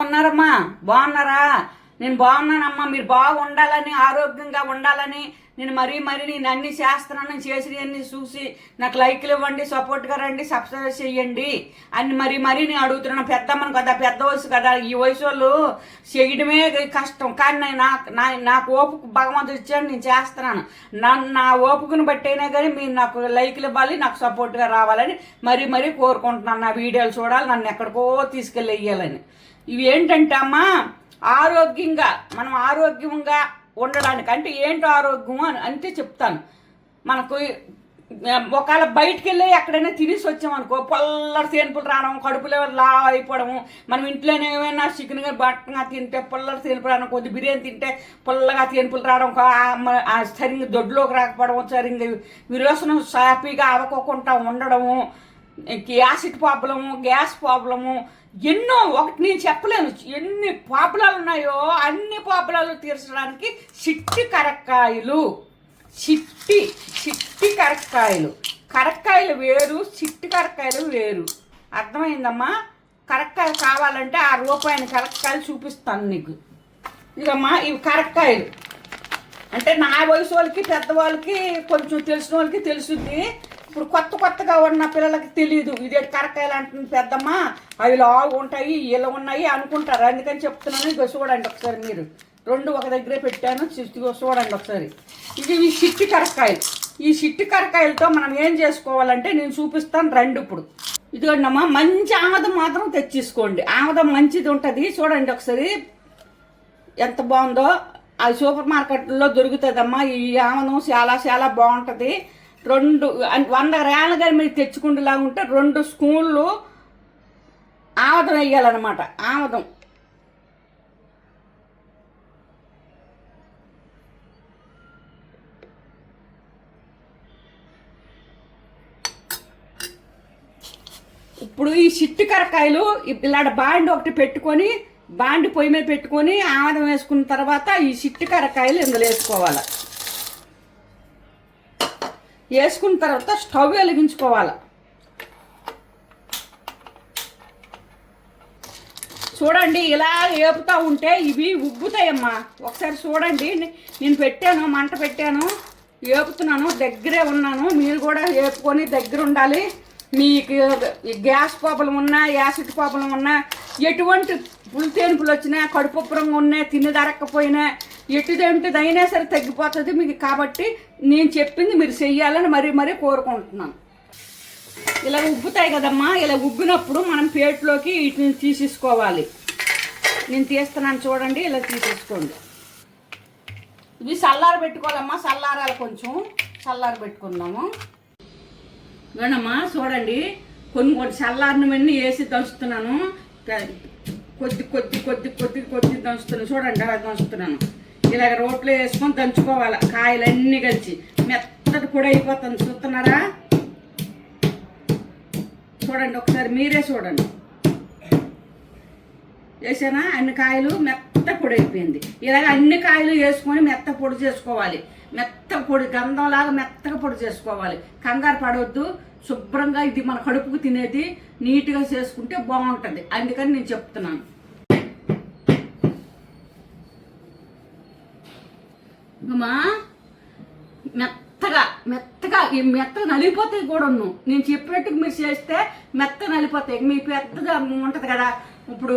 ఉన్నారమ్మా బాగున్నారా నేను బాగున్నానమ్మా మీరు బాగుండాలని ఆరోగ్యంగా ఉండాలని నేను మరీ మరీ నేను అన్ని చేస్తున్నాను చేసి అన్ని చూసి నాకు లైక్లు ఇవ్వండి సపోర్ట్గా రండి సబ్స్క్రైబ్ చేయండి అని మరీ మరీ నేను అడుగుతున్నాను. పెద్దమ్మను కదా పెద్ద వయసు కదా ఈ వయసు వాళ్ళు చేయడమే కష్టం. కానీ నేను నాకు నా నాకు ఓపుకు భగవంతుడు ఇచ్చాడు నేను చేస్తున్నాను. నా నా ఓపికను బట్టైనా కానీ మీరు నాకు లైక్లు ఇవ్వాలి నాకు సపోర్ట్గా రావాలని మరీ మరీ కోరుకుంటున్నాను. నా వీడియోలు చూడాలి నన్ను ఎక్కడికో తీసుకెళ్ళి వెయ్యాలని ఇవి ఏంటంటే అమ్మా ఆరోగ్యంగా మనం ఆరోగ్యంగా ఉండడానికి అంటే ఏంటో ఆరోగ్యం అని అంటే చెప్తాను. మనకు ఒకవేళ బయటికి వెళ్ళి ఎక్కడైనా తినేసి వచ్చామనుకో పొల్లటి తేనుపులు రావడం కడుపులో లా అయిపోవడము మనం ఇంట్లోనే ఏమైనా చికెన్ బట్టగా తింటే పొల్లటి తేనుపులు రావడం కొద్ది బిర్యానీ తింటే పొల్లగా తేనుపులు రావడం సరిగ్గా దొడ్లోకి రాకపోవడం సరిగ్గా విరోచనం సాపీగా అవ్వకోకుండా ఉండడము యాసిడ్ ప్రాబ్లము గ్యాస్ ప్రాబ్లము ఎన్నో ఒకటి నేను చెప్పలేను. ఎన్ని పాపులాలు ఉన్నాయో అన్ని పాపులాలు తీర్చడానికి చిట్టి కరక్కాయలు. చిట్టి చిట్టి కరక్కాయలు. కరక్కాయలు వేరు చిట్టి కరక్కాయలు వేరు. అర్థమైందమ్మా? కరక్కాయలు కావాలంటే ఆ రూపాయిని కరక్కాయలు చూపిస్తాను నీకు. ఇదమ్మా ఇవి కరక్కాయలు. అంటే నా వయసు వాళ్ళకి పెద్దవాళ్ళకి కొంచెం తెలిసిన వాళ్ళకి తెలుసుద్ది. ఇప్పుడు కొత్త కొత్తగా ఉన్న పిల్లలకి తెలియదు ఇదే కరకాయలు అంటుంది పెద్దమ్మ. అవి లావు ఉంటాయి ఇలా ఉన్నాయి అనుకుంటారు. అందుకని చెప్తున్నాను. ఇక చూడండి ఒకసారి మీరు. రెండు ఒక దగ్గరే పెట్టాను. చూడండి ఒకసారి. ఇది ఈ చిట్టి కరకాయలు ఈ చిట్టి కరకాయలతో మనం ఏం చేసుకోవాలంటే నేను చూపిస్తాను రెండు ఇప్పుడు. ఇదిగోండమ్మా మంచి ఆమదం మాత్రం తెచ్చేసుకోండి. ఆమదం మంచిది ఉంటుంది. చూడండి ఒకసారి. ఎంత బాగుందో. అది సూపర్ మార్కెట్లో దొరుకుతుందమ్మా. ఈ ఆమదం చాలా చాలా బాగుంటుంది. రెండు వంద గ్రాములు కానీ మీరు తెచ్చుకుంటేలాగా ఉంటే రెండు స్కూళ్ళు ఆమదం వేయాలన్నమాట. ఆమదం. ఇప్పుడు ఈ చిట్టు కరకాయలు ఇలాంటి బాండి ఒకటి పెట్టుకొని బాండి పొయ్యి మీద పెట్టుకొని ఆమదం వేసుకున్న తర్వాత ఈ చిట్టు కరకాయలు ఇందులో వేసుకోవాలి. వేసుకున్న తర్వాత స్టవ్ వెలిగించుకోవాలి. చూడండి ఇలా వేపుతూ ఉంటే ఇవి ఉబ్బుతాయమ్మా. ఒకసారి చూడండి నేను పెట్టాను మంట పెట్టాను వేపుతున్నాను దగ్గరే ఉన్నాను. మీరు కూడా వేపుకొని దగ్గర ఉండాలి. మీకు గ్యాస్ ప్రాబ్లం ఉన్నా యాసిడ్ ప్రాబ్లం ఉన్నా ఎటువంటి పులితేనుపులు వచ్చినా కడుపు ఉన్నా తిని దరక్కపోయినా అయినా సరే తగ్గిపోతుంది మీకు కాబట్టి నేను చెప్పింది మీరు చెయ్యాలని మరీ మరీ కోరుకుంటున్నాను. ఇలా ఉబ్బుతాయి కదమ్మా ఇలా ఉబ్బినప్పుడు మనం పేట్లోకి వీటిని తీసేసుకోవాలి. నేను తీస్తున్నాను చూడండి ఇలా తీసేసుకోండి. ఇవి చల్లార పెట్టుకోవాలమ్మా సల్లారాలు కొంచెం చల్లారు పెట్టుకుందాము. వేణమ్మా చూడండి కొన్ని కొన్ని చల్లారినవన్నీ వేసి దంచుతున్నాను. కొద్ది కొద్ది కొద్ది కొద్ది కొద్ది దంచుతున్నాను. చూడండి అలా దంచుతున్నాను. ఇలాగ రోట్లో వేసుకొని దంచుకోవాలి. కాయలన్నీ కలిసి. మెత్తటి పొడి అయిపోతుంది. చూస్తున్నారా? చూడండి ఒకసారి మీరే చూడండి. వేసానా? అన్ని కాయలు మెత్త పొడి అయిపోయింది. ఇలాగ అన్ని కాయలు వేసుకొని మెత్త పొడి చేసుకోవాలి. మెత్త పొడి గంధంలాగా మెత్తగా పొడి చేసుకోవాలి. కంగారు పడవద్దు శుభ్రంగా ఇది మన కడుపుకు తినేది. నీట్గా చేసుకుంటే బాగుంటుంది. అందుకని నేను చెప్తున్నాను. అమ్మా మెత్తగా మెత్తగా ఈ మెత్తగా నలిగిపోతాయి కూడా నేను చెప్పినట్టు మీరు చేస్తే మెత్తగా నలిపోతాయి మీ పెద్దగా ఉంటుంది కదా ఇప్పుడు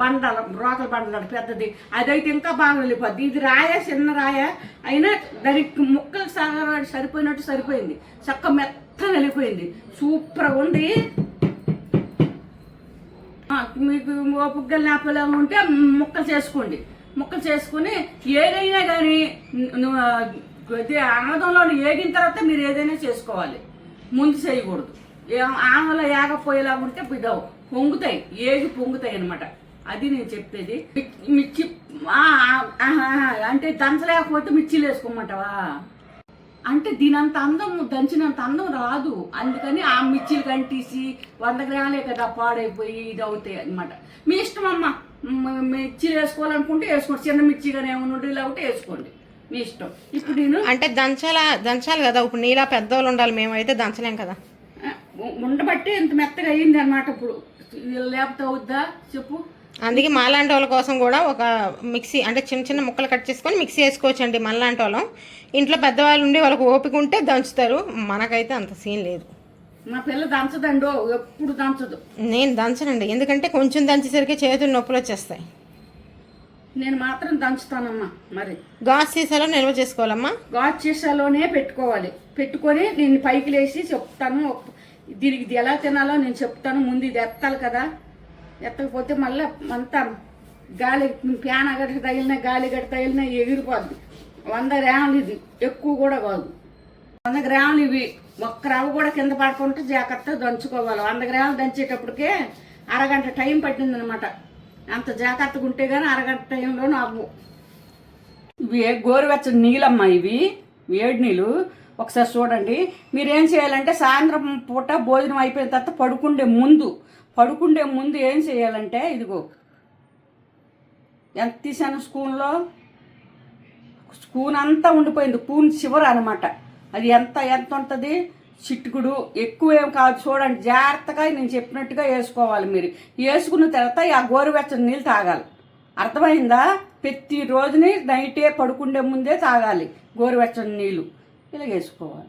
బండలు రోకల బండలు పెద్దది. అదైతే ఇంకా బాగా నలిపోద్ది ఇది రాయ చిన్న రాయ అయినా దానికి ముక్కలు సగ సరిపోయినట్టు సరిపోయింది. చక్క మెత్త నలిపోయింది సూపర్గా ఉంది. మీకు ఓపికగా లేపలా ఉంటే ముక్కలు చేసుకోండి. ముక్కలు చేసుకుని ఏదైనా కానీ ఆనందంలో ఏగిన తర్వాత మీరు ఏదైనా చేసుకోవాలి. ముందు చేయకూడదు. ఏ- ఆనందంలో ఏగపోయేలా ఉంటే ఇదవు. పొంగుతాయి. ఏగి పొంగుతాయి అనమాట అది నేను చెప్పేది. మిర్చి- అంటే దంచలేకపోతే మిర్చీలు వేసుకోమంటావా? అంటే దీనంత అందం దంచినంత అందం రాదు. అందుకని ఆ మిర్చీలు కంటీసి వంద గ్రాములే కదా పాడైపోయి ఇది అవుతాయి అనమాట మీ ఇష్టం అమ్మ మ- మిర్చీలు వేసుకోవాలనుకుంటే వేసుకోండి. చిన్న మిర్చి కానీ ఏమైనా లేకపోతే వేసుకోండి. మీ ఇష్టం. ఇప్పుడు నేను అంటే దంచాల దంచాలి కదా. ఇప్పుడు నీలా పెద్దవాళ్ళు ఉండాలి. మేమైతే దంచలేం కదా. ఉండబట్టి ఇంత మెత్తగా అయ్యింది అనమాట ఇప్పుడు. లేకపోతే అవుద్దా? చెప్పు. అందుకే మాలాంటి వాళ్ళ కోసం కూడా ఒక మిక్సీ అంటే చిన్న చిన్న ముక్కలు కట్ చేసుకొని మిక్సీ వేసుకోవచ్చండి మనలాంటి వాళ్ళం. ఇంట్లో పెద్దవాళ్ళు ఉండి వాళ్ళకి ఓపిక ఉంటే దంచుతారు. మనకైతే అంత సీన్ లేదు. మా పిల్ల దంచదండో ఎప్పుడు దంచదు. నేను దంచనండి. ఎందుకంటే కొంచెం దంచేసరికి చేతులు నొప్పులు వచ్చేస్తాయి. నేను మాత్రం దంచుతానమ్మా మరి. గాజు సీసాలో నిల్వ చేసుకోవాలమ్మా. గాజు సీసాలోనే పెట్టుకోవాలి. పెట్టుకొని నేను పైకి లేచి చెప్తాను దీనికి ఇది ఎలా తినాలో నేను చెప్తాను ముందు ఇది ఎత్తాలి కదా. ఎత్తకపోతే మళ్ళీ అంతా గాలి ఫ్యాన్ గట్ట తగిలినా గాలి గట్ట తగిలినా ఎగిరిపోద్ది. వంద గ్రాములు ఇది. ఎక్కువ కూడా కాదు. వంద గ్రాములు ఇవి. ఒక్క రవ్వ కూడా కింద పడకుండా జాగ్రత్తగా దంచుకోవాలి. వంద గ్రాములు దంచేటప్పటికే అరగంట టైం పట్టిందనమాట. అంత జాగ్రత్తగా ఉంటే కానీ అరగంట టైంలో అవ్వు ఇవి గోరువెచ్చని నీళ్ళమ్మా ఇవి. వేడి నీళ్ళు. ఒకసారి చూడండి. మీరు ఏం చేయాలంటే సాయంత్రం పూట భోజనం అయిపోయిన తర్వాత పడుకుండే ముందు పడుకుండే ముందు ఏం చేయాలంటే ఇదిగో ఎంత తీసాను స్పూన్లో? స్పూన్ అంతా ఉండిపోయింది. పూన్ చివర అనమాట. అది ఎంత ఎంత ఉంటుంది? చిట్టుకుడు ఎక్కువ ఏం కాదు. చూడండి జాగ్రత్తగా నేను చెప్పినట్టుగా వేసుకోవాలి మీరు. వేసుకున్న తర్వాత ఆ గోరువెచ్చని నీళ్ళు తాగాలి. అర్థమైందా? ప్రతి రోజుని నైటే పడుకుండే ముందే తాగాలి గోరువెచ్చని నీళ్ళు. ఇలా వేసుకోవాలి.